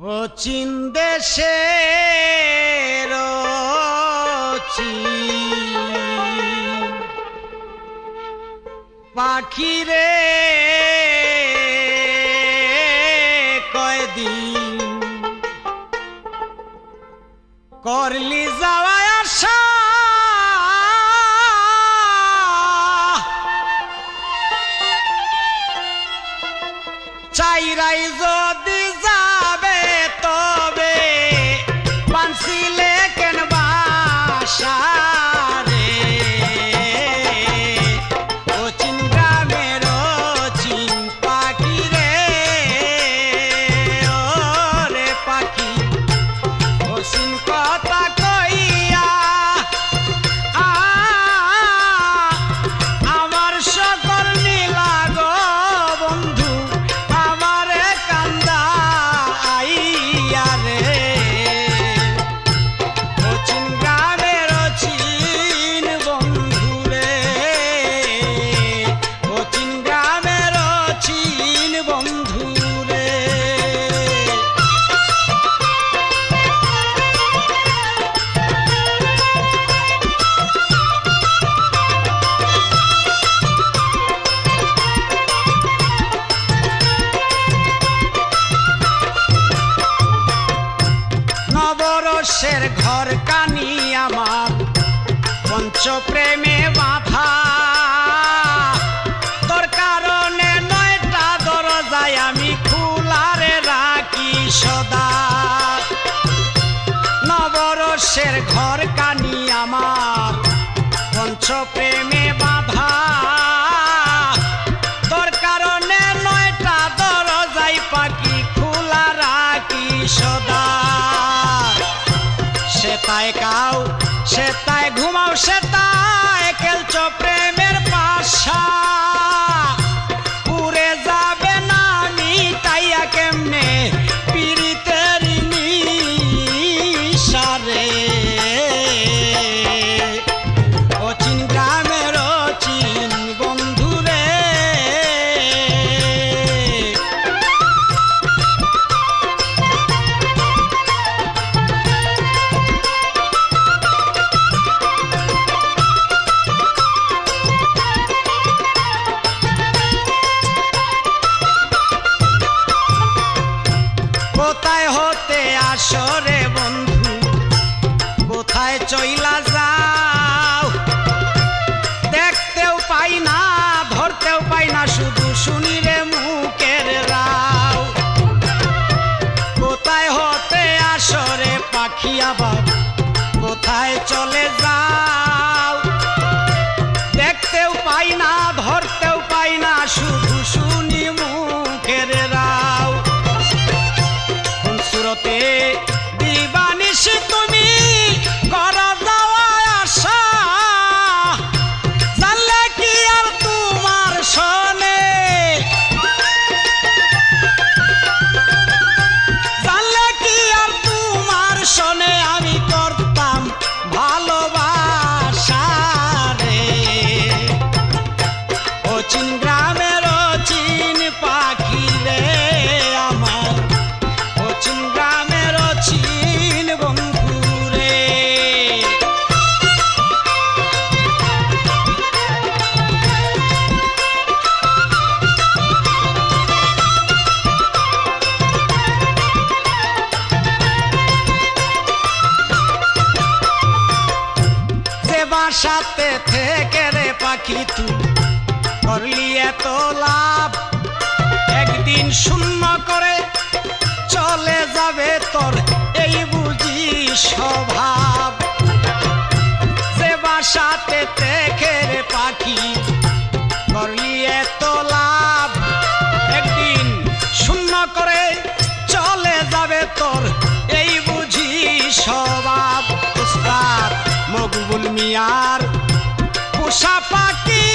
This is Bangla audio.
ও চীন দেশে পাখিরে কয়দিন করলি যাওয়া আশা? চাইরাই যদি নবরসের ঘর কানি আমার পঞ্চ প্রেমে বাধা। তোর কারণে নয়টা দরজায় আমি খুলারে রাখি সদা। নবরসের ঘর কানি আমার পঞ্চ প্রেমে বাধা। সে তাই কাও সে তাই ঘুমাও সে তাই খেলছ প্রেমের পাশা। হতে আসরে বন্ধু। কোথায় চইলা যাও? দেখতেও পাই না, ধরতেও পাই না, শুধু শুনিলে মুখের রাও। কোথায় হতে আসরে পাখি আবার? কোথায় চলে যাও? দেখতেও পাই না, ধরতেও পাই না, শুধু শুনি বাসাতে থেকে রে পাখি তুই করলি এত লাভ, একদিন শূন্য করে চলে যাবে তোর এই বুঝি স্বভাব। সে বাসাতে থেকে রে পাখি তুমি আর পোষা পাখি।